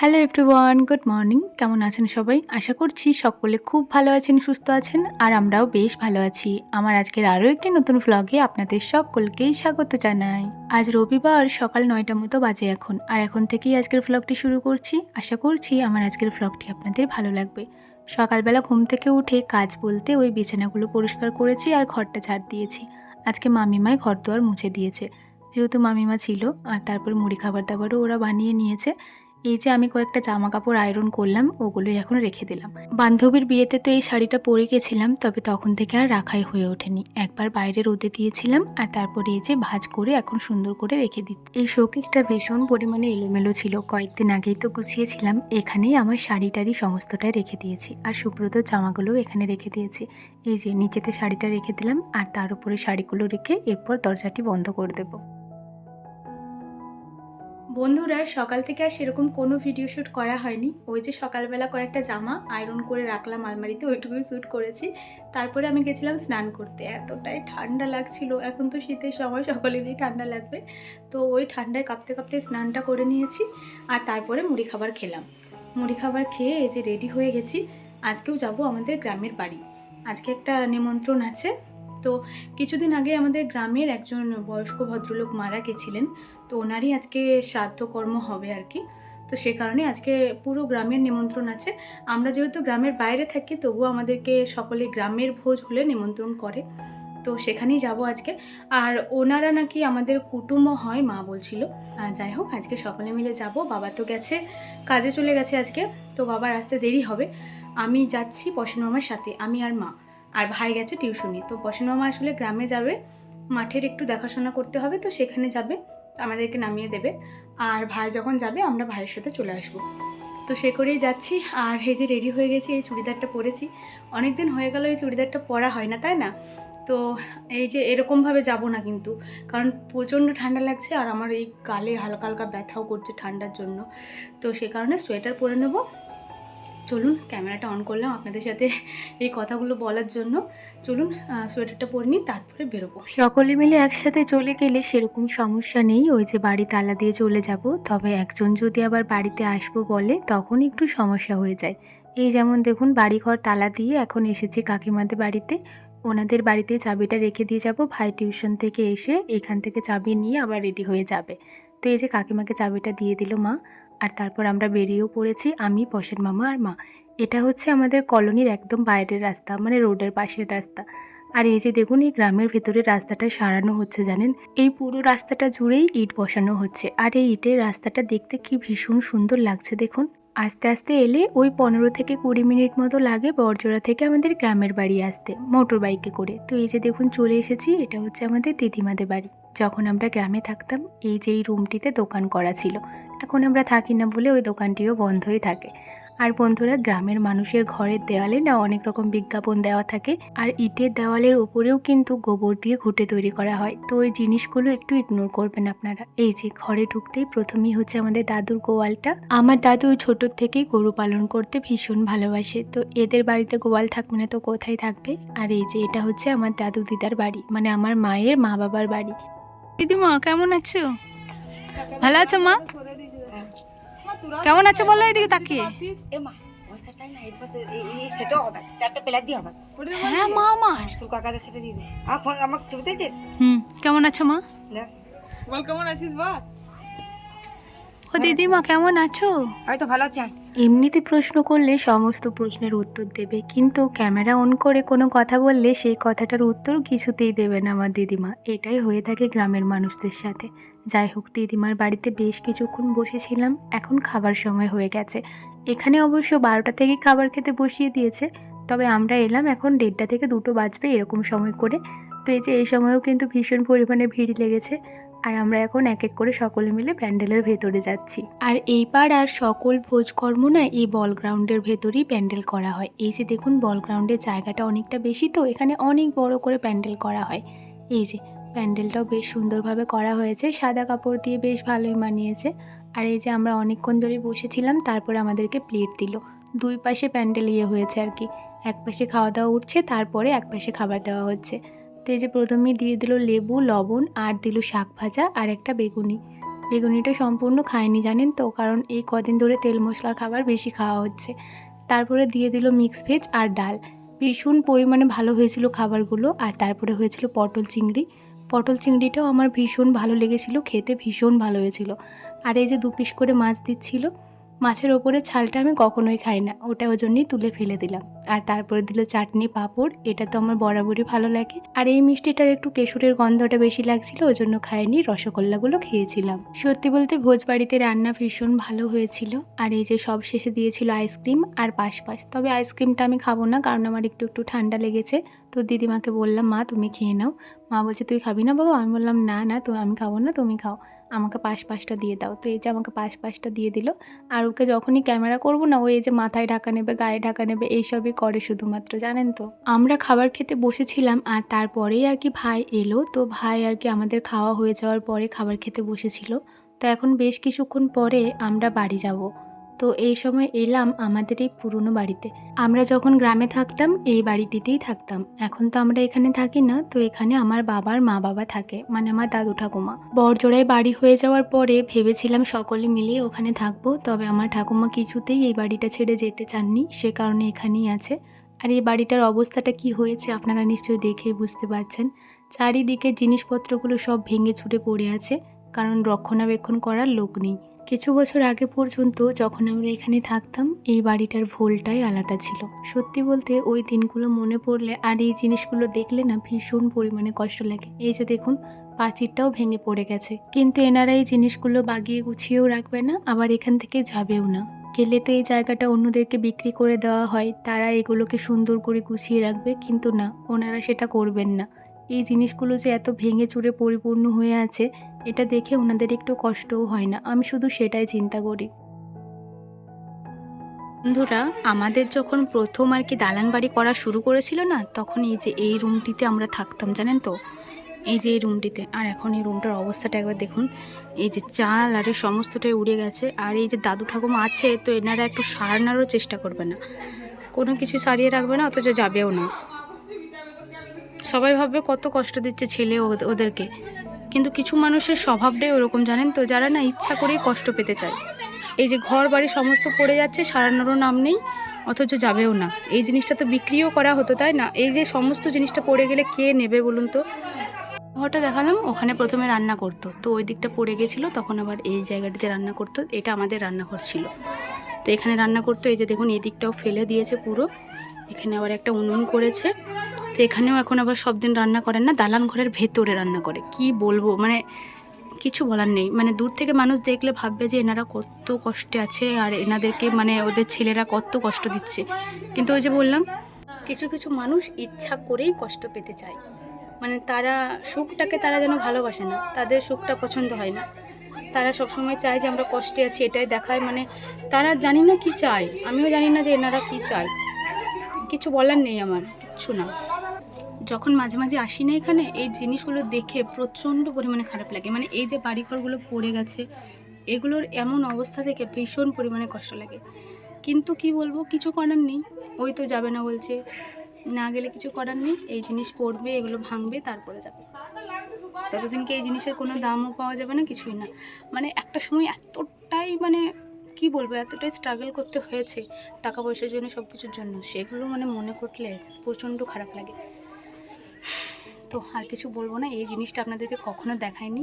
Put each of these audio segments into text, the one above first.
Hello everyone good morning কেমন আছেন সবাই? আশা করছি সকলে খুব ভালো আছেন, সুস্থ আছেন, আর আমরাও বেশ ভালো আছি। আমার আজকের আরও একটি নতুন ভ্লগে আপনাদের সকলকেই স্বাগত জানাই। আজ রবিবার, সকাল নয়টা মতো বাজে এখন। আর এখন থেকেই আজকের ভ্লগটি শুরু করছি। আশা করছি আমার আজকের ভ্লগটি আপনাদের ভালো লাগবে। সকালবেলা ঘুম থেকে উঠে কাজ বলতে ওই বিছানাগুলো পরিষ্কার করেছি আর ঘরটা ঝাড় দিয়েছি। আজকে মামিমাই ঘর দুয়ার মুছে দিয়েছে। যেহেতু মামিমা ছিল, আর তারপর মুড়ি খাবার দাবারও ওরা বানিয়ে নিয়েছে এই যে আমি কয়েকটা জামা কাপড় আয়রন করলাম, ওগুলোই এখন রেখে দিলাম। বান্ধবীর বিয়েতে তো এই শাড়িটা পরে গেছিলাম, তবে তখন থেকে আর রাখাই হয়ে ওঠেনি। একবার বাইরে রোদে দিয়েছিলাম, আর তারপরে এই যে ভাজ করে এখন সুন্দর করে রেখে দিচ্ছি। এই শোকেসটা ভীষণ পরিমাণে এলোমেলো ছিল। কয়েকদিন আগেই তো গুছিয়েছিলাম, এখানেই আমার শাড়ি টাড়ি সমস্তটাই রেখে দিয়েছি, আর সুব্রত জামাগুলোও এখানে রেখে দিয়েছি। এই যে নিচেতে শাড়িটা রেখে দিলাম, আর তার উপরে শাড়িগুলো রেখে এরপর দরজাটি বন্ধ করে দেবো। বন্ধুরা, সকাল থেকে আর সেরকম কোনো ভিডিও শ্যুট করা হয়নি। ওই যে সকালবেলা কয়েকটা জামা আয়রন করে রাখলাম আলমারিতে, ওইটুকুই শ্যুট করেছি। তারপরে আমি গেছিলাম স্নান করতে। এতটাই ঠান্ডা লাগছিল। এখন তো শীতের সময়, সকলেরই ঠান্ডা লাগবে। তো ওই ঠান্ডায় কাঁপতে কাঁপতে স্নানটা করে নিয়েছি আর তারপরে মুড়ি খাবার খেলাম। মুড়ি খাবার খেয়ে এই যে রেডি হয়ে গেছি। আজকেও যাব আমাদের গ্রামের বাড়ি। আজকে একটা নিমন্ত্রণ আছে। তো কিছুদিন আগে আমাদের গ্রামের একজন বয়স্ক ভদ্রলোক মারা গেছিলেন, তো ওনারই আজকে শ্রাদ্ধ কর্ম হবে আর কি। তো সে কারণে আজকে পুরো গ্রামের নিমন্ত্রণ আছে। আমরা যেহেতু গ্রামের বাইরে থাকি, তবুও আমাদেরকে সকলে গ্রামের ভোজ হলে নিমন্ত্রণ করে। তো সেখানেই যাব আজকে। আর ওনারা নাকি আমাদের কুটুম্ব হয়, মা বলছিল। যাই হোক, আজকে সকলে মিলে যাব। বাবা তো গেছে, কাজে চলে গেছে আজকে। তো বাবার আসতে দেরি হবে। আমি যাচ্ছি পশন মামার সাথে, আমি আর মা। আর ভাই গেছে টিউশনি। তো মামা আসলে গ্রামে যাবে, মাঠের একটু দেখাশোনা করতে হবে, তো সেখানে যাবে, আমাদেরকে নামিয়ে দেবে। আর ভাই যখন যাবে, আমরা ভাইয়ের সাথে চলে আসব। তো সে করেই যাচ্ছি। আর এই যে রেডি হয়ে গেছি, এই চুড়িদারটা পরেছি। অনেক দিন হয়ে গেল এই চুড়িদারটা পরা হয় না, তাই না? তো এই যে এরকমভাবে যাব না কিন্তু, কারণ প্রচণ্ড ঠান্ডা লাগছে আর আমার এই গালে হালকা হালকা ব্যথাও করছে ঠান্ডার জন্য। তো সে কারণে সোয়েটার পরে নেব। চলুন, ক্যামেরাটা অন করলাম আপনাদের সাথে এই কথাগুলো বলার জন্য। চলুন সোয়েটারটা পরে নিই, তারপরে বেরোবো। সকলে মিলে একসাথে চলে গেলে সেরকম সমস্যা নেই, ওই যে বাড়ি তালা দিয়ে চলে যাব। তবে একজন যদি আবার বাড়িতে আসব বলে, তখন একটু সমস্যা হয়ে যায়। এই যেমন দেখুন, বাড়িঘর তালা দিয়ে এখন এসেছি কাকিমাদের বাড়িতে। ওনাদের বাড়িতে চাবিটা রেখে দিয়ে যাব, ভাই টিউশন থেকে এসে এখান থেকে চাবি নিয়ে আবার রেডি হয়ে যাবে। তো এই যে কাকিমাকে চাবিটা দিয়ে দিল মা আর তারপর আমরা বেরিয়েও পড়েছি আমি, পশের মামা আর মা। এটা হচ্ছে আমাদের কলোনির একদম বাইরের রাস্তা মানে রোডের পাশের রাস্তা। আর এই যে দেখুন, এই গ্রামের ভেতরে রাস্তাটা সারানো হচ্ছে, জানেন? এই পুরো রাস্তাটা জুড়েই ইট বসানো হচ্ছে। আর এই ইটের রাস্তাটা দেখতে কি ভীষণ সুন্দর লাগছে, দেখুন। আস্তে আস্তে এলে ওই পনেরো থেকে কুড়ি মিনিট মতো লাগে বরজোড়া থেকে আমাদের গ্রামের বাড়ি আসতে, মোটর বাইকে করে। তো এই যে দেখুন, চলে এসেছি, এটা হচ্ছে আমাদের দিদিমাদের বাড়ি। যখন আমরা গ্রামে থাকতাম, এই যে এই রুমটিতে দোকান করা ছিল। এখন আমরা থাকি না বলে ওই দোকানটিও বন্ধই থাকে। আর বন্ধুরা, গ্রামের মানুষের ঘরের দেওয়ালে না অনেক রকম বিজ্ঞাপন দেওয়া থাকে আর ইটের দেওয়ালের ওপরেও কিন্তু গোবর দিয়ে ঘুটে তৈরি করা হয়। তো ওই জিনিসগুলো একটু ইগনোর করবেন আপনারা। এই যে ঘরে ঢুকতেই প্রথমেই হচ্ছে আমাদের দাদুর গোয়ালটা। আমার দাদু ছোট থেকেই গরু পালন করতে ভীষণ ভালোবাসে। তো এদের বাড়িতে গোয়াল থাকবে না তো কোথায় থাকবে? আর এই যে এটা হচ্ছে আমার দাদু দিদার বাড়ি মানে আমার মায়ের মা বাবার বাড়ি। দিদিমা, কেমন আছো? ভালো আছো মা? কেমন আছো বলো এদিকে তাকিয়ে? এমা পয়সা চাই না এই এই এই হবে চারটে প্লেট দিয়ে হবে। হ্যাঁ মা আমার। তোর কাকাদের সেটা দিয়ে দে। আমার আমাকে ছবি দিয়েছে হুম কেমন আছো মা? দেখ। বল কেমন আছিস বল? ও দিদিমা কেমন আছো? আমি তো ভালো আছি এমনিতে প্রশ্ন করলে সমস্ত প্রশ্নের উত্তর দেবে কিন্তু ক্যামেরা অন করে কোনো কথা বললে সেই কথাটার উত্তর কিছুতেই দেবে না আমার দিদিমা। এটাই হয়ে থাকে গ্রামের মানুষদের সাথে। যাই হোক, দিদিমার বাড়িতে বেশ কিছুক্ষণ বসেছিলাম। এখন খাবার সময় হয়ে গেছে। এখানে অবশ্য বারোটা থেকে খাবার খেতে বসিয়ে দিয়েছে। তবে আমরা এলাম এখন দেড়টা থেকে দুটো বাজবে এরকম সময় করে। তো এই যে, এই সময়েও কিন্তু ভীষণ পরিমাণে ভিড় লেগেছে। আর আমরা এখন এক এক করে সকলে মিলে প্যান্ডেলের ভেতরে যাচ্ছি। আর এই পাড়ার সকল ভোজকর্ম না এই বল গ্রাউন্ডের ভেতরেই প্যান্ডেল করা হয়। এই যে, দেখুন বল গ্রাউন্ডের জায়গাটা অনেকটা বেশি, তো এখানে অনেক বড় করে প্যান্ডেল করা হয়। এই যে প্যান্ডেলটাও বেশ সুন্দরভাবে করা হয়েছে। সাদা কাপড় দিয়ে বেশ ভালোই মানিয়েছে। আর এই যে আমরা অনেকক্ষণ ধরে বসেছিলাম, তারপরে আমাদেরকে প্লেট দিল। দুই পাশে প্যান্ডেল ইয়ে হয়েছে আর কি। এক পাশে খাওয়া দাওয়া উঠছে, তারপরে এক পাশে খাবার দেওয়া হচ্ছে। তো এই যে প্রথমেই দিয়ে দিল লেবু, লবণ আর দিল শাক ভাজা আর একটা বেগুনি। বেগুনিটা সম্পূর্ণ খায়নি জানেন তো, কারণ এই কদিন ধরে তেল মশলার খাবার বেশি খাওয়া হচ্ছে। তারপরে দিয়ে দিল মিক্স ভেজ আর ডাল। ভীষণ পরিমাণে ভালো হয়েছিল খাবারগুলো। আর তারপরে হয়েছিল পটল চিংড়ি। পটল চিংড়িটাও আমার ভীষণ ভালো লেগেছিল, খেতে ভীষণ ভালো হয়েছিল। আর এই যে দু পিস করে মাছ দিচ্ছিল মাছের ওপরে ছালটা আমি কখনোই খাই না। ওটা ওই জন্যই তুলে ফেলে দিলাম। আর তারপরে দিল চাটনি পাঁপড়। এটা তো আমার বরাবরই ভালো লাগে। আর এই মিষ্টিটার একটু কেশুরের গন্ধটা বেশি লাগছিল ওই জন্য খাইনি, রসগোল্লাগুলো খেয়েছিলাম। সত্যি বলতে ভোজবাড়িতে রান্না ভীষণ ভালো হয়েছিল। আর এই যে সব শেষে দিয়েছিল আইসক্রিম আর পাশ পাশ তবে আইসক্রিমটা আমি খাব না, কারণ আমার একটু একটু ঠান্ডা লেগেছে। তো দিদিমাকে বললাম, মা, তুমি খেয়ে নাও। মা বলছে, তুই খাবি না বাবা? আমি বললাম, না না, তো আমি খাব না, তুমি খাও। আমাকে পাশ পাশটা দিয়ে দাও। তো এই যে আমাকে পাশ পাশটা দিয়ে দিল। আর ওকে যখনই ক্যামেরা করব না ওই যে মাথায় ঢাকা নেবে, গায়ে ঢাকা নেবে, এইসবই করে শুধুমাত্র, জানেন তো? আমরা খাবার খেতে বসেছিলাম আর তারপরেই আর কি ভাই এলো। তো ভাই আর কি আমাদের খাওয়া হয়ে যাওয়ার পরে খাবার খেতে বসেছিল। তো এখন বেশ কিছুক্ষণ পরে আমরা বাড়ি যাব। তো এই সময় এলাম আমাদের এই পুরনো বাড়িতে। আমরা যখন গ্রামে থাকতাম, এই বাড়িটিতেই থাকতাম। এখন তো আমরা এখানে থাকি না, তো এখানে আমার বাবার মা বাবা থাকে মানে আমার দাদু ঠাকুমা। বড়জোড়ায় বাড়ি হয়ে যাওয়ার পরে ভেবেছিলাম সকলে মিলে ওখানে থাকব, তবে আমার ঠাকুমা কিছুতেই এই বাড়িটা ছেড়ে যেতে চাননি, সে কারণে এখানেই আছে। আর এই বাড়িটার অবস্থাটা কি হয়েছে আপনারা নিশ্চয়ই দেখেই বুঝতে পারছেন। চারিদিকে জিনিসপত্রগুলো সব ভেঙে ছুটে পড়ে আছে, কারণ রক্ষণাবেক্ষণ করার লোক নেই। কিছু বছর আগে পর্যন্ত যখন আমরা এখানে থাকতাম, এই বাড়িটার ভোলটাই আলাদা ছিল। সত্যি বলতে ওই দিনগুলো মনে পড়লে আর এই জিনিসগুলো দেখলে না ভীষণ পরিমাণে কষ্ট লাগে। এই যে দেখুন প্রাচীরটাও ভেঙে পড়ে গেছে। কিন্তু এনারা এই জিনিসগুলো বাগিয়ে গুছিয়েও রাখবে না, আবার এখান থেকে যাবেও না। গেলে তো এই জায়গাটা অন্যদেরকে বিক্রি করে দেওয়া হয়, তারা এগুলোকে সুন্দর করে গুছিয়ে রাখবে, কিন্তু না, ওনারা সেটা করবেন না। এই জিনিসগুলো যে এত ভেঙে চুরে পরিপূর্ণ হয়ে আছে এটা দেখে ওনাদের একটু কষ্টও হয় না, আমি শুধু সেটাই চিন্তা করি। বন্ধুরা, আমাদের যখন প্রথম আর কি দালান বাড়ি করা শুরু করেছিল না, তখন এই যে এই রুমটিতে আমরা থাকতাম, জানেন তো? এই যে এই রুমটিতে, আর এখন এই রুমটার অবস্থাটা একবার দেখুন। এই যে চাল আর সমস্তটাই উড়ে গেছে, আর এই যে দাদু ঠাকুমা আছে, তো এনারা একটু সারানোরও চেষ্টা করবে না। কোনো কিছু সারিয়ে রাখবে না, অথচ যাবেও না। সবাই ভাববে কত কষ্ট দিচ্ছে ছেলে ওদ- ওদেরকে। কিন্তু কিছু মানুষের স্বভাবটাই ওরকম, জানেন তো? যারা না ইচ্ছা করেই কষ্ট পেতে চায়। এই যে ঘর বাড়ি সমস্ত পড়ে যাচ্ছে, সারানোরও নাম নেই, অথচ যাবেও না। এই জিনিসটা তো বিক্রিও করা হতো, তাই না? এই যে সমস্ত জিনিসটা পড়ে গেলে কে নেবে বলুন তো? ঘরটা দেখালাম, ওখানে প্রথমে রান্না করতো। তো ওই দিকটা পড়ে গেছিল, তখন আবার এই জায়গাটিতে রান্না করতো, এটা আমাদের রান্নাঘর ছিল। তো এখানে রান্না করতো, এই যে দেখুন, এই দিকটাও ফেলে দিয়েছে পুরো। এখানে আবার একটা উনুন করেছে। তো এখানেও এখন আবার সব দিন রান্না করেন না, দালান ঘরের ভেতরে রান্না করে। কি বলব? মানে কিছু বলার নেই। মানে দূর থেকে মানুষ দেখলে ভাববে যে এনারা কত কষ্টে আছে আর এনাদেরকে মানে ওদের ছেলেরা কত কষ্ট দিচ্ছে। কিন্তু ওই যে বললাম, কিছু কিছু মানুষ ইচ্ছা করেই কষ্ট পেতে চায়। মানে তারা সুখটাকে তারা যেন ভালোবাসে না, তাদের সুখটা পছন্দ হয় না। তারা সবসময় চায় যে আমরা কষ্টে আছি, এটাই দেখায়। মানে তারা জানি না কি চায়। আমিও জানি না যে এনারা কি চায়। কিছু বলার নেই আমার, কিচ্ছু না। যখন মাঝে মাঝে আসি না এখানে, এই জিনিসগুলো দেখে প্রচণ্ড পরিমাণে খারাপ লাগে। মানে এই যে বাড়িঘরগুলো পড়ে গেছে, এগুলোর এমন অবস্থা থেকে ভীষণ পরিমাণে কষ্ট লাগে। কিন্তু কি বলব, কিছু করার নেই। ওই তো যাবে না বলছে। না গেলে কিছু করার নেই। এই জিনিস পড়বে, এগুলো ভাঙবে, তারপরে যাবে। ততদিনকে এই জিনিসের কোনো দামও পাওয়া যাবে না? কিছুই না। মানে একটা সময় এতটাই মানে কি বলব, এতটাই স্ট্রাগল করতে হয়েছে টাকা পয়সার জন্য সব কিছুর জন্য। সেগুলো মানে মনে করলে প্রচণ্ড খারাপ লাগে। তো আর কিছু বলব না, এই জিনিসটা আপনাদেরকে কখনো দেখায়নি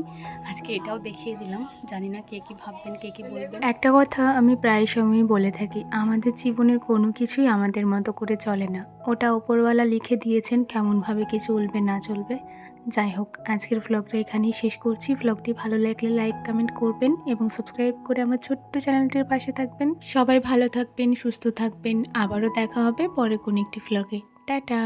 আজকে এটাও দেখিয়ে দিলাম, জানি না কে কি ভাববেন, কে কি বলবেন। একটা কথা আমি প্রায় সময়ই বলে থাকি, আমাদের জীবনের কোনো কিছুই আমাদের মতো করে চলে না। ওটা ওপরওয়ালা লিখে দিয়েছেন কেমনভাবে কি চলবে, না চলবে। যাই হোক, আজকের ভ্লগটা এখানেই শেষ করছি। ভ্লগটি ভালো লাগলে লাইক কমেন্ট করবেন এবং সাবস্ক্রাইব করে আমার ছোট্ট চ্যানেলটির পাশে থাকবেন। সবাই ভালো থাকবেন, সুস্থ থাকবেন। আবারও দেখা হবে পরে কোনো একটি ভ্লগে টাটা!